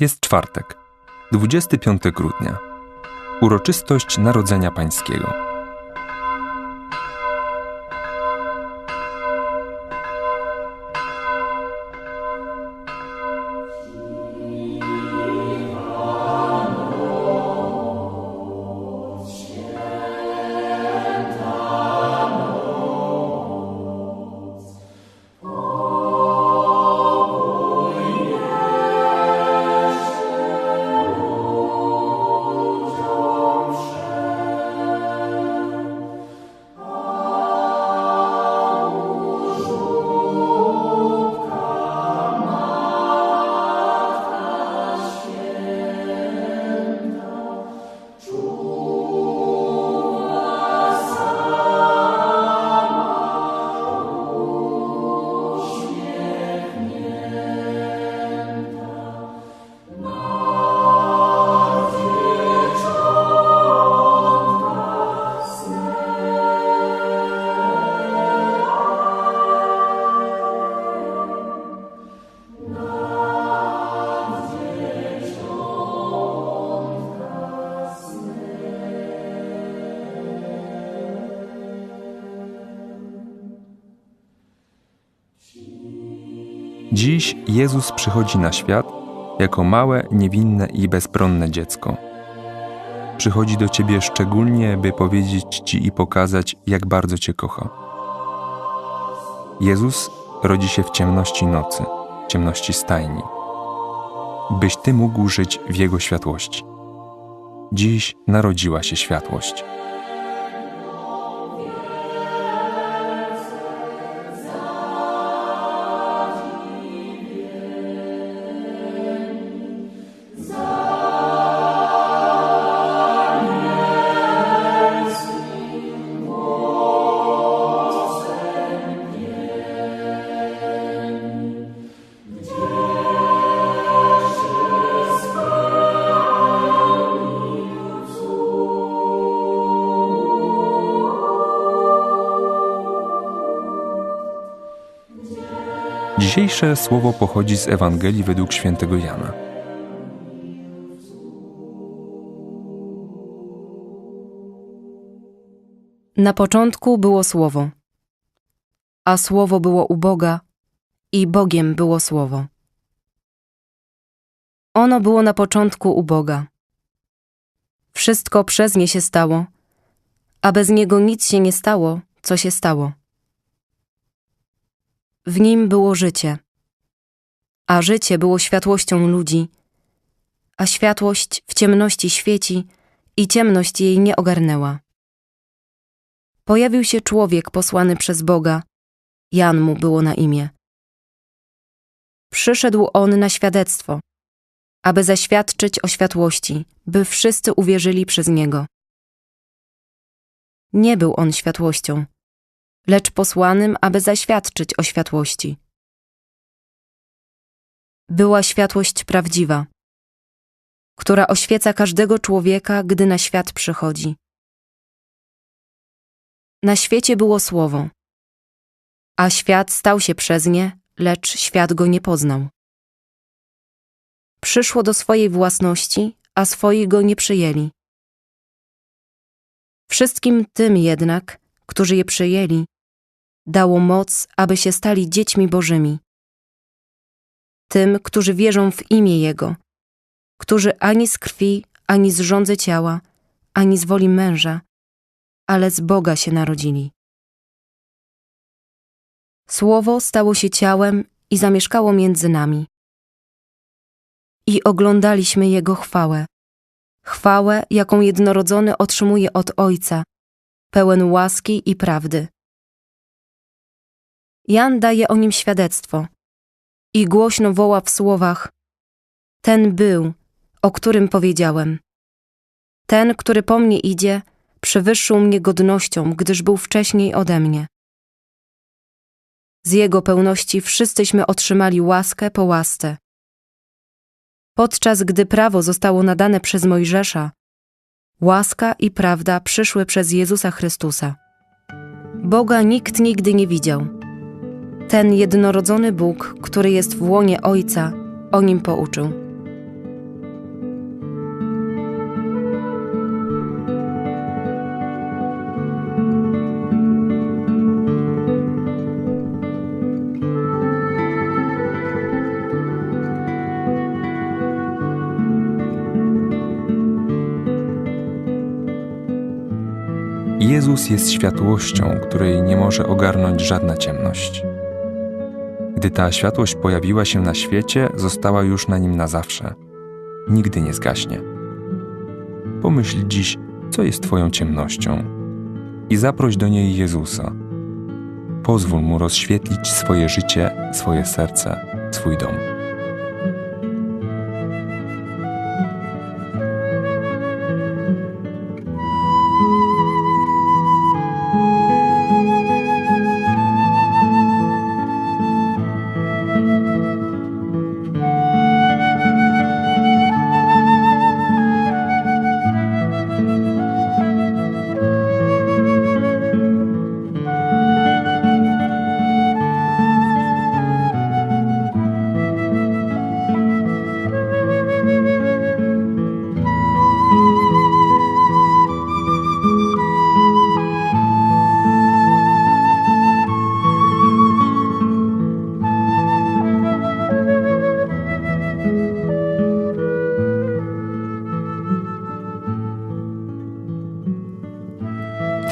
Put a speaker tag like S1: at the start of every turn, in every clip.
S1: Jest czwartek, 25 grudnia. Uroczystość Narodzenia Pańskiego. Dziś Jezus przychodzi na świat jako małe, niewinne i bezbronne dziecko. Przychodzi do ciebie szczególnie, by powiedzieć ci i pokazać, jak bardzo cię kocha. Jezus rodzi się w ciemności nocy, ciemności stajni, byś ty mógł żyć w Jego światłości. Dziś narodziła się światłość. Dzisiejsze słowo pochodzi z Ewangelii według świętego Jana.
S2: Na początku było Słowo, a Słowo było u Boga i Bogiem było Słowo. Ono było na początku u Boga. Wszystko przez nie się stało, a bez niego nic się nie stało, co się stało. W nim było życie, a życie było światłością ludzi, a światłość w ciemności świeci i ciemność jej nie ogarnęła. Pojawił się człowiek posłany przez Boga, Jan mu było na imię. Przyszedł on na świadectwo, aby zaświadczyć o światłości, by wszyscy uwierzyli przez niego. Nie był on światłością, lecz posłanym, aby zaświadczyć o światłości. Była światłość prawdziwa, która oświeca każdego człowieka, gdy na świat przychodzi. Na świecie było słowo, a świat stał się przez nie, lecz świat go nie poznał. Przyszło do swojej własności, a swoi go nie przyjęli. Wszystkim tym jednak, którzy je przyjęli, dało moc, aby się stali dziećmi Bożymi. Tym, którzy wierzą w imię Jego, którzy ani z krwi, ani z rządzy ciała, ani z woli męża, ale z Boga się narodzili. Słowo stało się ciałem i zamieszkało między nami. I oglądaliśmy Jego chwałę. Chwałę, jaką jednorodzony otrzymuje od Ojca, pełen łaski i prawdy. Jan daje o nim świadectwo i głośno woła w słowach: Ten był, o którym powiedziałem. Ten, który po mnie idzie, przewyższył mnie godnością, gdyż był wcześniej ode mnie. Z jego pełności wszyscyśmy otrzymali łaskę po łasce. Podczas gdy prawo zostało nadane przez Mojżesza, łaska i prawda przyszły przez Jezusa Chrystusa. Boga nikt nigdy nie widział. Ten jednorodzony Bóg, który jest w łonie Ojca, o nim pouczył.
S1: Jezus jest światłością, której nie może ogarnąć żadna ciemność. Gdy ta światłość pojawiła się na świecie, została już na nim na zawsze. Nigdy nie zgaśnie. Pomyśl dziś, co jest Twoją ciemnością i zaproś do niej Jezusa. Pozwól Mu rozświetlić swoje życie, swoje serce, swój dom.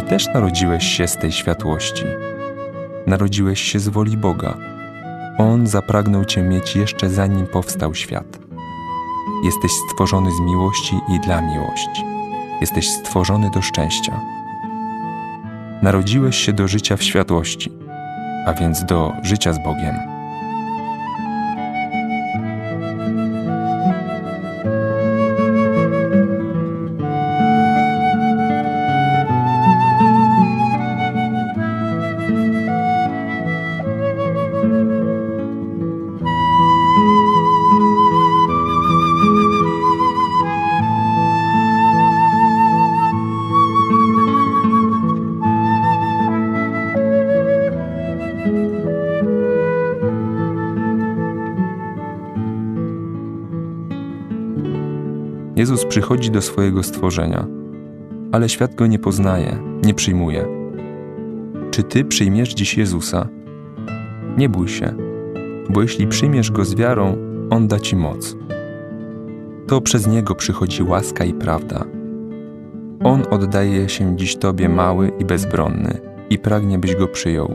S1: Ty też narodziłeś się z tej światłości. Narodziłeś się z woli Boga. On zapragnął Cię mieć jeszcze zanim powstał świat. Jesteś stworzony z miłości i dla miłości. Jesteś stworzony do szczęścia. Narodziłeś się do życia w światłości, a więc do życia z Bogiem. Jezus przychodzi do swojego stworzenia, ale świat go nie poznaje, nie przyjmuje. Czy ty przyjmiesz dziś Jezusa? Nie bój się, bo jeśli przyjmiesz go z wiarą, on da ci moc. To przez niego przychodzi łaska i prawda. On oddaje się dziś tobie mały i bezbronny i pragnie, byś go przyjął.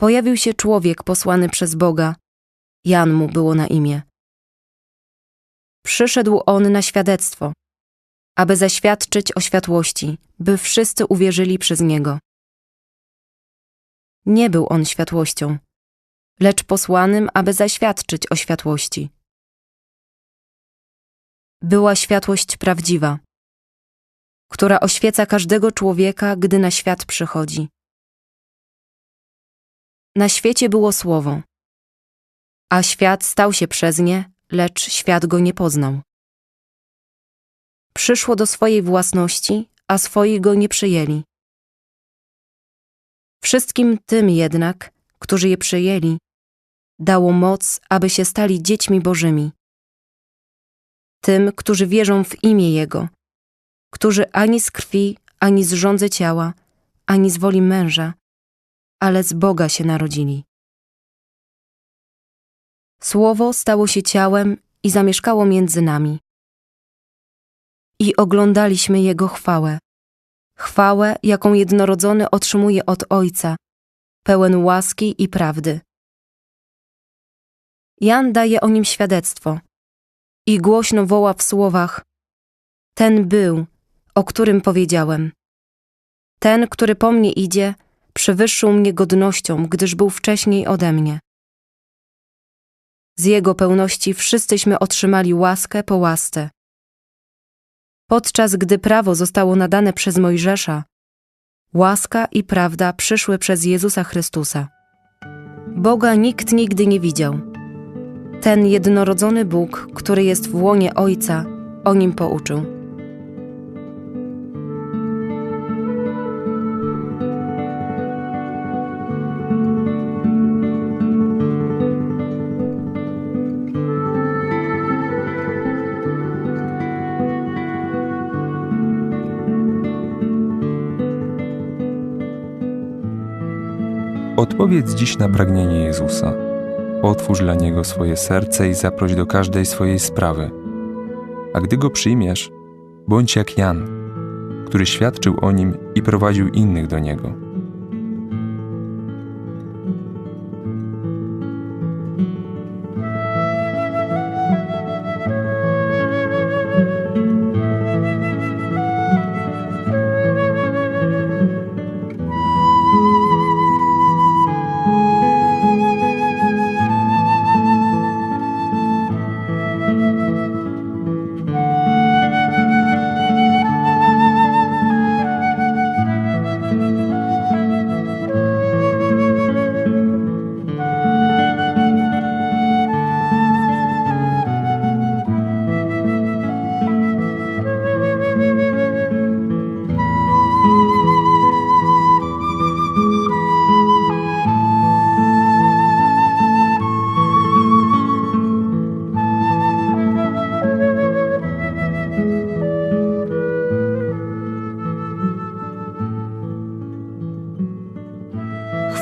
S2: Pojawił się człowiek posłany przez Boga, Jan mu było na imię. Przyszedł on na świadectwo, aby zaświadczyć o światłości, by wszyscy uwierzyli przez niego. Nie był on światłością, lecz posłanym, aby zaświadczyć o światłości. Była światłość prawdziwa, która oświeca każdego człowieka, gdy na świat przychodzi. Na świecie było słowo, a świat stał się przez nie, lecz świat go nie poznał. Przyszło do swojej własności, a swoi go nie przyjęli. Wszystkim tym jednak, którzy je przyjęli, dało moc, aby się stali dziećmi Bożymi. Tym, którzy wierzą w imię Jego, którzy ani z krwi, ani z rządzy ciała, ani z woli męża, ale z Boga się narodzili. Słowo stało się ciałem i zamieszkało między nami. I oglądaliśmy Jego chwałę. Chwałę, jaką jednorodzony otrzymuje od Ojca, pełen łaski i prawdy. Jan daje o nim świadectwo i głośno woła w słowach: Ten był, o którym powiedziałem. Ten, który po mnie idzie, przewyższył mnie godnością, gdyż był wcześniej ode mnie. Z Jego pełności wszyscyśmy otrzymali łaskę po łasce. Podczas gdy prawo zostało nadane przez Mojżesza, łaska i prawda przyszły przez Jezusa Chrystusa. Boga nikt nigdy nie widział. Ten jednorodzony Bóg, który jest w łonie Ojca, o nim pouczył.
S1: Odpowiedz dziś na pragnienie Jezusa. Otwórz dla Niego swoje serce i zaproś do każdej swojej sprawy. A gdy Go przyjmiesz, bądź jak Jan, który świadczył o Nim i prowadził innych do Niego.